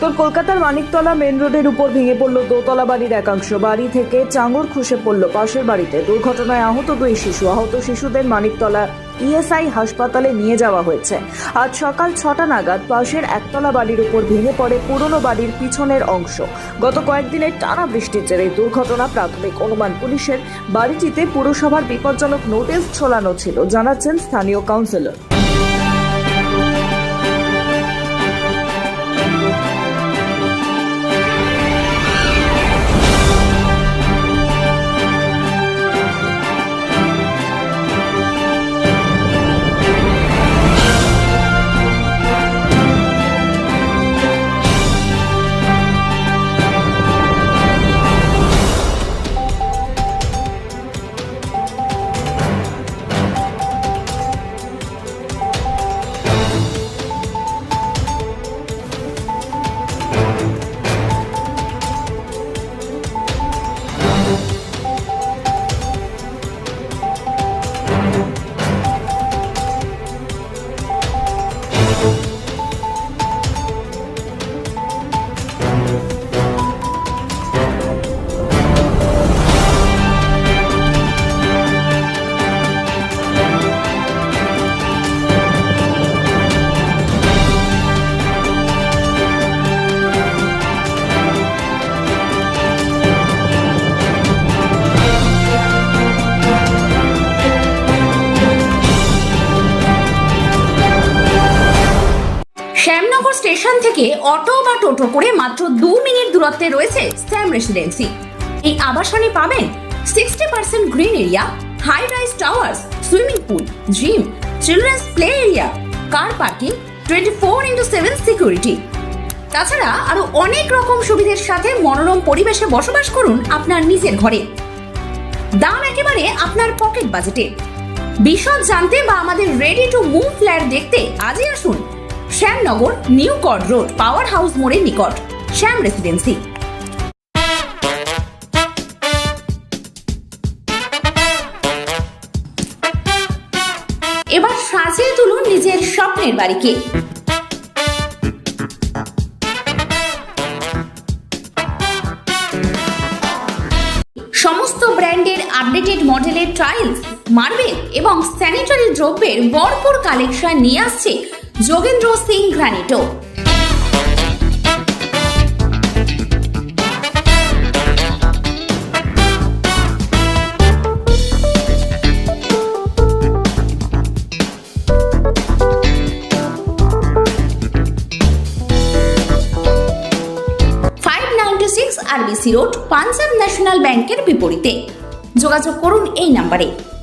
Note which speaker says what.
Speaker 1: উত্তর কলকাতার মানিকতলা মেন রোডের উপর ভেঙে পড়ল দোতলা বাড়ির একাংশ। বাড়ি থেকে চাঙর খসে পড়ল পাশের বাড়িতে। দুর্ঘটনায় আহত দুই শিশু। আহত শিশুদের মানিকতলা ইএসআই হাসপাতালে নিয়ে যাওয়া হয়েছে। আজ সকাল ছটা নাগাদ পাশের একতলা বাড়ির উপর ভেঙে পড়ে পুরনো বাড়ির পিছনের অংশ। গত কয়েকদিনের টানা বৃষ্টির জেরে দুর্ঘটনা প্রাথমিক অনুমান পুলিশের। বাড়িটিতে পুরসভার বিপজ্জনক নোটিশ ছোলানো ছিল, জানাচ্ছেন স্থানীয় কাউন্সিলর।
Speaker 2: শ্যামনগর স্টেশন থেকে অটো বা টোটো করে মাত্র দু মিনিট দূরত্বে রয়েছে স্যাম রেসিডেন্সি। এই আবাসনে পাবেন sixty percent green area high rise towers swimming pool gym children's play area car parking twenty four into seven security তাছাড়া আরও অনেক রকম সুবিধের সাথে মনোরম পরিবেশে বসবাস করুন আপনার নিজের ঘরে। দাম একেবারে আপনার পকেট বাজেটে বিশদ জানতে বা আমাদের রেডি টু মুভ ফ্ল্যাট দেখতে আজই আসুন Shyamnagar, new chord road, power house মোড়ের নিকট। শ্যাম রেসিডেন্সি এবার সাজিয়ে তুলুন নিজের স্বপ্নের বাড়িকে। সমস্ত ব্র্যান্ডের আপডেটেড মডেলের টাইলস মার্বেল এবং স্যানিটারি দ্রব্যের ভরপুর কালেকশন নিয়ে আসছে Jogendra Singh Granito six RBC road Punjab national ব্যাংকের বিপরীতে। যোগাযোগ করুন এই নাম্বারে।